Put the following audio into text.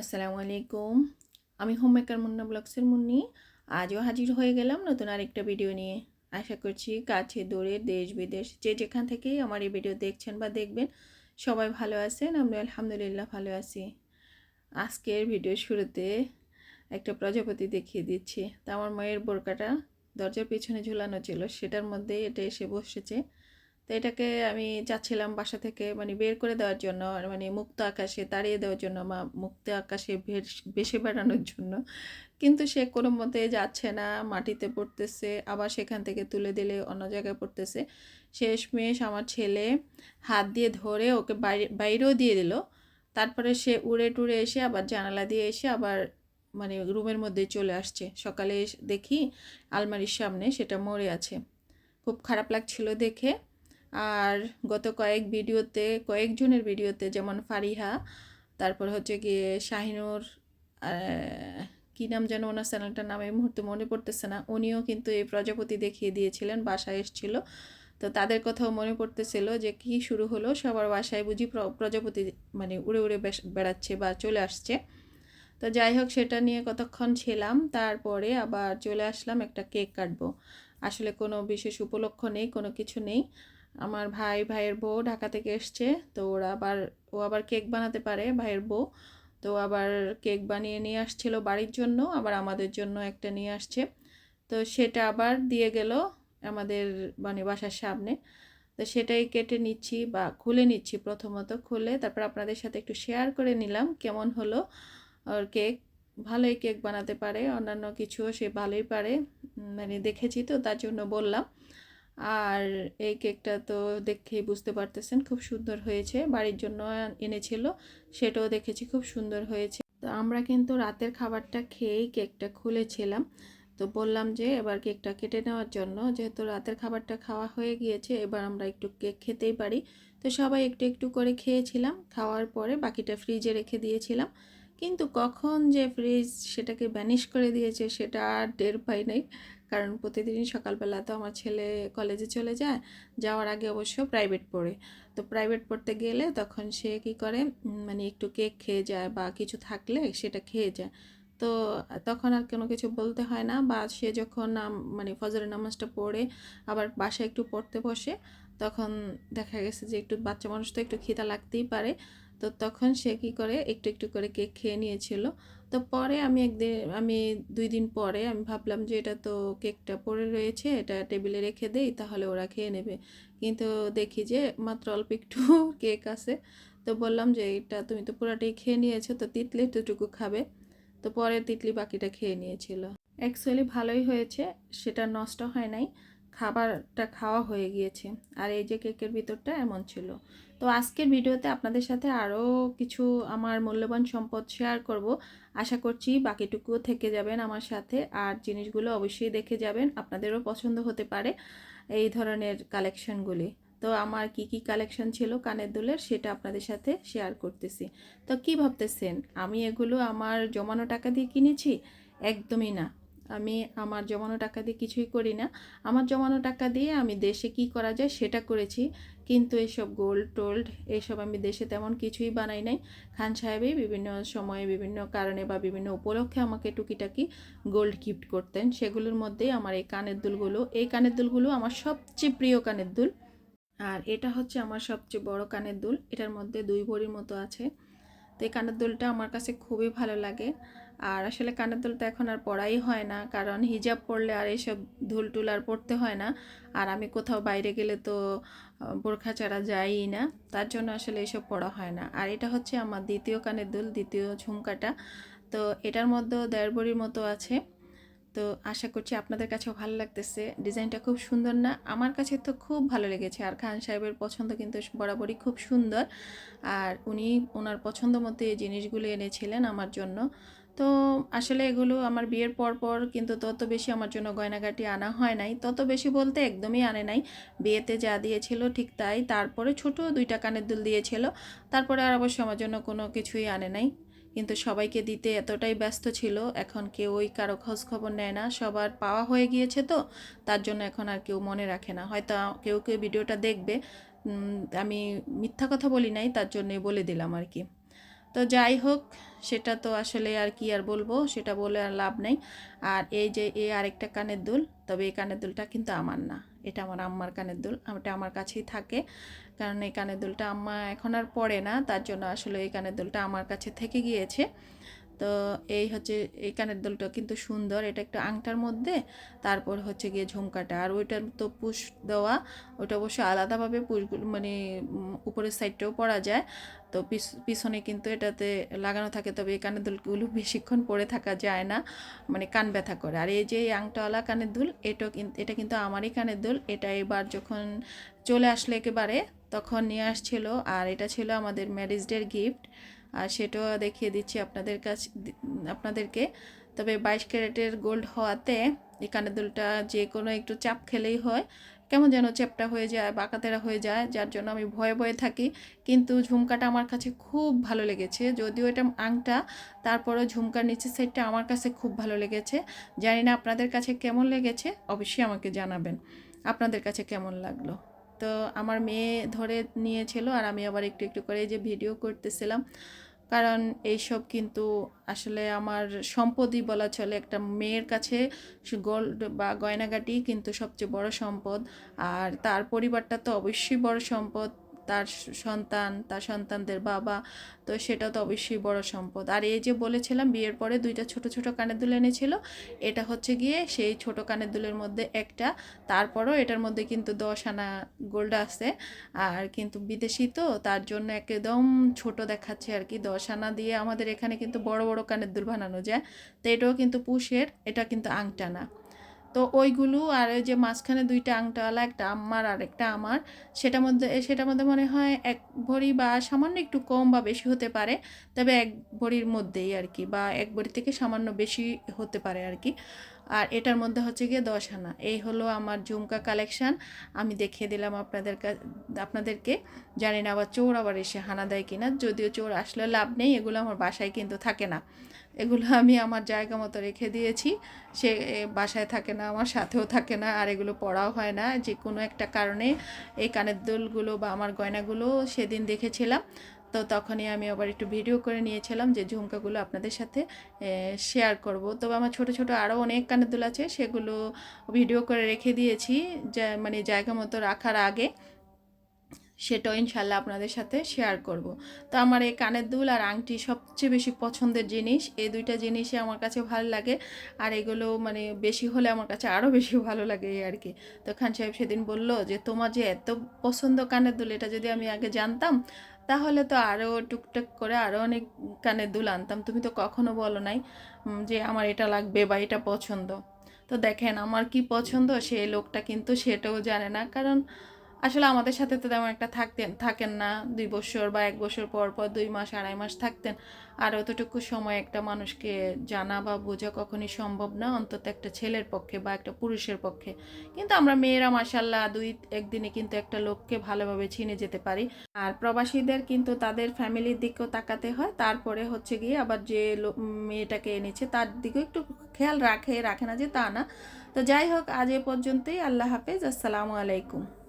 আসসালামু আলাইকুম। আমি হোম মেকার মুন্না ব্লগসের মুন্নি। আজও হাজির হয়ে গেলাম নতুন আরেকটা ভিডিও নিয়ে। আশা করছি কাছে, দূরে, দেশ, বিদেশ, যে যেখান থেকেই আমার এই ভিডিও দেখছেন বা দেখবেন, সবাই ভালো আছেন আমি আলহামদুলিল্লাহ ভালো আছি। আজকের ভিডিও শুরুতে একটা প্রজাপতি দেখিয়ে দিচ্ছি। তা আমার মায়ের বোরকাটা দরজার পিছনে ঝুলানো ছিল, সেটার মধ্যে এটা এসে বসেছে। তো এটাকে আমি চাচ্ছিলাম বাসা থেকে মানে বের করে দেওয়ার জন্য মানে মুক্ত আকাশে তাড়িয়ে দেওয়ার জন্য বা মুক্ত আকাশে বেশি বেড়ানোর জন্য। কিন্তু সে কোনো মতে যাচ্ছে না, মাটিতে পড়তেছে, আবার সেখান থেকে তুলে দিলে অন্য জায়গায় পড়তেছে। শেষমেশ আমার ছেলে হাত দিয়ে ধরে ওকে বাইরে, বাইরেও দিয়ে দিল। তারপরে সে উড়ে টুড়ে এসে আবার জানালা দিয়ে এসে আবার মানে রুমের মধ্যে চলে আসছে। সকালে দেখি আলমারির সামনে সেটা মরে আছে। খুব খারাপ লাগছিল দেখে। আর গত কয়েক ভিডিওতে, কয়েকজনের ভিডিওতে, যেমন ফারিহা, তারপর হচ্ছে গিয়ে শাহিনুর কী নাম যেন ওনার চ্যানেলটার নাম এই মুহূর্তে মনে পড়তেছে না, উনিও কিন্তু এই প্রজাপতি দেখিয়ে দিয়েছিলেন, বাসায় এসেছিল। তো তাদের কথাও মনে পড়তেছিল যে কি শুরু হলো, সবার বাসায় বুঝি প্রজাপতি মানে উড়ে উড়ে বেড়াচ্ছে বা চলে আসছে। তো যাই হোক, সেটা নিয়ে কতক্ষণ ছিলাম, তারপরে আবার চলে আসলাম একটা কেক কাটবো। আসলে কোনো বিশেষ উপলক্ষ নেই, কোনো কিছু নেই। আমার ভাই ভাইয়ের বউ ঢাকা থেকে এসছে, তো ওরা আবার, ও আবার কেক বানাতে পারে ভাইয়ের বউ। তো আবার কেক বানিয়ে নিয়ে আসছিল বাড়ির জন্য, আবার আমাদের জন্য একটা নিয়ে আসছে। তো সেটা আবার দিয়ে গেল আমাদের মানে বাসার সামনে। তো সেটাই কেটে নিচ্ছি বা খুলে নিচ্ছি প্রথমত খুলে, তারপর আপনাদের সাথে একটু শেয়ার করে নিলাম কেমন হলো ওর কেক। ভালোই কেক বানাতে পারে, অন্যান্য কিছুও সে ভালোই পারে মানে দেখেছি তো, তার জন্য বললাম। আর এই কেকটা তো দেখেই বুঝতে পারতেছেন খুব সুন্দর হয়েছে। বাড়ির জন্য এনেছিল, সেটাও দেখেছি খুব সুন্দর হয়েছে। তো আমরা কিন্তু রাতের খাবারটা খেয়েই কেকটা খুলেছিলাম। তো বললাম যে এবার কেকটা কেটে নেওয়ার জন্য, যেহেতু রাতের খাবারটা খাওয়া হয়ে গিয়েছে, এবার আমরা একটু কেক খেতেই পারি। তো সবাই একটু একটু করে খেয়েছিলাম, খাওয়ার পরে বাকিটা ফ্রিজে রেখে দিয়েছিলাম। কিন্তু কখন যে ফ্রিজ সেটাকে ব্যানিশ করে দিয়েছে, সেটা আর টের পাই নাই। কারণ প্রতিদিনই সকালবেলা তো আমার ছেলে কলেজে চলে যায়, যাওয়ার আগে অবশ্য প্রাইভেট পড়ে। তো প্রাইভেট পড়তে গেলে তখন সে কি করে মানে একটু কেক খেয়ে যায় বা কিছু থাকলে সেটা খেয়ে যায়। তো তখন আর কোনো কিছু বলতে হয় না বা সে যখন মানে ফজরের নামাজটা পড়ে, আবার বাসায় একটু পড়তে বসে, তখন দেখা গেছে যে একটু বাচ্চা মানুষ তো একটু খিদা লাগতেই পারে। তো তখন সে কী করে? একটু একটু করে কেক খেয়ে নিয়েছিল। তো পরে আমি একদিন, আমি দুই দিন পরে আমি ভাবলাম যে এটা তো কেকটা পড়ে রয়েছে, এটা টেবিলে রেখে দেই, তাহলে ওরা খেয়ে নেবে। কিন্তু দেখি যে মাত্র অল্প একটু কেক আছে। তো বললাম যে এটা তুমি তো পুরাটাই খেয়ে নিয়েছো, তো তিতলি এতটুকু খাবে। তো পরে তিতলি বাকিটা খেয়ে নিয়েছিল। অ্যাকচুয়ালি ভালোই হয়েছে, সেটা নষ্ট হয় নাই। খাবারটা খাওয়া হয়ে গিয়েছে। আর এই যে কেকের ভিতরটা এমন ছিল। তো আজকের ভিডিওতে আপনাদের সাথে আরও কিছু আমার মূল্যবান সম্পদ শেয়ার করব। আশা করছি বাকিটুকুও থেকে যাবেন আমার সাথে। আর জিনিসগুলো অবশ্যই দেখে যাবেন। আপনাদেরও পছন্দ হতে পারে এই ধরনের কালেকশনগুলি। তো আমার কি কি কালেকশন ছিল কানের দুলের সেটা আপনাদের সাথে শেয়ার করতেছি। তো কি ভাবতেছেন? আমি এগুলো আমার জমানো টাকা দিয়ে কিনেছি? একদমই না। আমি আমার জমানো টাকা দিয়ে কিছুই করি না। আমার জমানো টাকা দিয়ে আমি দেশে কি করা যায় সেটা করেছি। কিন্তু এসব গোল্ড টোল্ড এসব আমি দেশে তেমন কিছুই বানাই নাই। খান সাহেবই বিভিন্ন সময়ে বিভিন্ন কারণে বা বিভিন্ন উপলক্ষে আমাকে টুকিটাকি গোল্ড গিফট করতেন। সেগুলোর মধ্যেই আমার এই কানের দুলগুলো, এই কানের দুলগুলো আমার সবচেয়ে প্রিয় কানের দুল। আর এটা হচ্ছে আমার সবচেয়ে বড় কানের দুল। এটার মধ্যে দুই ভরির মতো আছে। তো এই কানের দুলটা আমার কাছে খুবই ভালো লাগে। আর আসলে কানের দুল তো এখন আর পড়াই হয় না, কারণ হিজাব পড়লে আর এইসব ধুল টুল আর পড়তে হয় না। আর আমি কোথাও বাইরে গেলে তো বোরখা ছাড়া যাইই না, তার জন্য আসলে এসব পড়া হয় না। আর এটা হচ্ছে আমার দ্বিতীয় কানের দুল, দ্বিতীয় ঝুমকাটা। তো এটার মধ্যেও দেড় বড়ির মতো আছে। তো আশা করছি আপনাদের কাছেও ভালো লাগতেছে। ডিজাইনটা খুব সুন্দর না, আমার কাছে তো খুব ভালো লেগেছে। আর খান সাহেবের পছন্দ কিন্তু বরাবরই খুব সুন্দর। আর উনি, ওনার পছন্দ মতো এই জিনিসগুলো এনেছিলেন আমার জন্য। তো আসলে এগুলো আমার বিয়ের পর পর কিন্তু তত বেশি আমার জন্য গয়নাগাটি আনা হয় নাই। তত বেশি বলতে একদমই আনে নাই। বিয়েতে যা দিয়েছিল ঠিক তাই। তারপরে ছোট দুইটা কানের দুল দিয়েছিল। তারপরে আর অবশ্য আমার জন্য কোনো কিছুই আনে নাই। কিন্তু সবাইকে দিতে এতটাই ব্যস্ত ছিল। এখন কেউ ওই কারও খোঁজ খবর নেয় না। সবার পাওয়া হয়ে গিয়েছে তো। তার জন্য এখন আর কেউ মনে রাখে না। হয়তো কেউ কেউ ভিডিওটা দেখবে। আমি মিথ্যা কথা বলি নাই, তার জন্যই বলে দিলাম আর কি। তো যাই হোক, সেটা তো আসলে আর কি আর বলব, সেটা বলে আর লাভ নেই। আর এই যে এ আরেকটা কানের দুল, তবে এই কানের দুলটা কিন্তু আমার না। এটা আমার আম্মার কানের দুল, এটা আমার কাছেই থাকে। কারণ এই কানের দুলটা আম্মা এখন আর পড়ে না, তার জন্য আসলে এই কানের দুলটা আমার কাছে থেকে গিয়েছে। তো এই হচ্ছে, এই কানের দুলটা কিন্তু সুন্দর। এটা একটা আংটার মধ্যে, তারপর হচ্ছে গিয়ে ঝুমকাটা। আর ওইটার তো পুশ দেওয়া, ওইটা অবশ্য আলাদাভাবে পুশগুলো মানে উপরের সাইডটাও পরা যায়। তো পিছ- পিছনে কিন্তু এটাতে লাগানো থাকে, তবে এই কানের দুলগুলো বেশিক্ষণ পরে থাকা যায় না মানে কান ব্যথা করে। আর এই যে এই আংটাওয়ালা কানের দুল এটাও কিন্তু এটা কিন্তু আমারই কানের দুল। এটা এবার যখন চলে আসলে একেবারে তখন নিয়ে আসছিল, আর এটা ছিল আমাদের ম্যারেজ ডের গিফট। আর সেটাও দেখিয়ে দিচ্ছি আপনাদের কাছে আপনাদেরকে। তবে বাইশ ক্যারেটের গোল্ড হওয়াতে এই কানের দুলটা যে কোনো একটু চাপ খেলেই হয়। কেমন যেন চ্যাপটা হয়ে যায় বাঁকাতেরা হয়ে যায়, যার জন্য আমি ভয়ে ভয়ে থাকি। কিন্তু ঝুমকাটা আমার কাছে খুব ভালো লেগেছে। যদিও এটা আংটা, তারপরেও ঝুমকার নিচের সাইডটা আমার কাছে খুব ভালো লেগেছে। জানি না আপনাদের কাছে কেমন লেগেছে, অবশ্যই আমাকে জানাবেন। আপনাদের কাছে কেমন লাগল? তো আমার মেয়ে ধরে নিয়েছিল আর আমি আবার একটু একটু করে যে ভিডিও করতেছিলাম। কারণ এইসব কিন্তু আসলে আমার সম্পদই বলা চলে। একটা মেয়ের কাছে গোল্ড বা গয়নাগাটি কিন্তু সবচেয়ে বড় সম্পদ। আর তার পরিবারটা তো অবশ্যই বড় সম্পদ। তার সন্তান, তার সন্তানদের বাবা, তো সেটা তো অবশ্যই বড় সম্পদ। আর এই যে বলেছিলাম, বিয়ের পরে দুইটা ছোট ছোট কানের দুল এনেছিল। এটা হচ্ছে গিয়ে সেই ছোট কানের দুলের মধ্যে একটা। তারপরও এটার মধ্যে কিন্তু দশ আনা গোল্ড আছে। আর কিন্তু বিদেশি তো, তার জন্য একদম ছোট দেখাচ্ছে আর কি। দশ আনা দিয়ে আমাদের এখানে কিন্তু বড় বড় কানের দুল বানানো যায়। তো এটাও কিন্তু পুষের, এটা কিন্তু আংটা না তো ওইগুলো আর ওই যে মাঝখানে দুইটা আংটাওয়ালা, একটা আমার আর একটা আমার, সেটার মধ্যে সেটার মধ্যে মনে হয় এক ভরি বা সামান্য একটু কম বা বেশি হতে পারে, তবে এক ভরির মধ্যেই আর কি, বা এক ভরি থেকে সামান্য বেশি হতে পারে আর কি। আর এটার মধ্যে হচ্ছে গিয়ে দশ আনা। এই হলো আমার ঝুমকা কালেকশান। আমি দেখিয়ে দিলাম আপনাদের আপনাদেরকে। জানি না আবার চোর আবার এসে হানা দেয় কিনা, যদিও চোর আসলে লাভ নেই, এগুলো আমার বাসায় কিন্তু থাকে না। এগুলো আমি আমার জায়গা মতো রেখে দিয়েছি। সে বাসায় থাকে না, আমার সাথেও থাকে না, আর এগুলো পড়াও হয় না। যে কোনো একটা কারণে এই কানের দুলগুলো বা আমার গয়নাগুলো সেদিন দেখেছিলাম। তো তখনই আমি আবার একটু ভিডিও করে নিয়েছিলাম যে ঝুমকাগুলো আপনাদের সাথে শেয়ার করব। তবে আমার ছোট ছোট আরও অনেক কানের দুল আছে, সেগুলো ভিডিও করে রেখে দিয়েছি। যা মানে জায়গা মতো রাখার আগে। সেটাও ইনশাল্লাহ আপনাদের সাথে শেয়ার করব। তো আমার এই কানের দুল আর আংটি সবচেয়ে বেশি পছন্দের জিনিস, এই দুইটা জিনিসই আমার কাছে ভালো লাগে। আর এগুলো মানে বেশি হলে আমার কাছে আরও বেশি ভালো লাগে এই আর কি। তো খান সাহেব সেদিন বলল যে, তোমার যে এত পছন্দ কানের দুল, এটা যদি আমি আগে জানতাম, তাহলে তো আরও টুকটাক করে আরও অনেক কানের দুল আনতাম। তুমি তো কখনো বলো নাই যে আমার এটা লাগবে বা এটা পছন্দ। তো দেখেন, আমার কি পছন্দ, সেই লোকটা কিন্তু সেটাও জানে না। কারণ আসলে আমাদের সাথে তো তেমন একটা থাকতেন, থাকেন না। দুই বছর বা এক বছর পর পর দুই মাস, আড়াই মাস থাকতেন। আর অতটুকু সময় একটা মানুষকে জানা বা বোঝা কখনই সম্ভব না, অন্তত একটা ছেলের পক্ষে বা একটা পুরুষের পক্ষে। কিন্তু আমরা মেয়েরা মাসাল্লাহ দুই একদিনে কিন্তু একটা লোককে ভালোভাবে চিনে যেতে পারি। আর প্রবাসীদের কিন্তু তাদের ফ্যামিলির দিকেও তাকাতে হয়। তারপরে হচ্ছে গিয়ে আবার যে মেয়েটাকে এনেছে, তার দিকেও একটু খেয়াল রাখে রাখে না যে তা না। তো যাই হোক, আজ এ পর্যন্তই। আল্লাহ হাফেজ। আসসালামু আলাইকুম।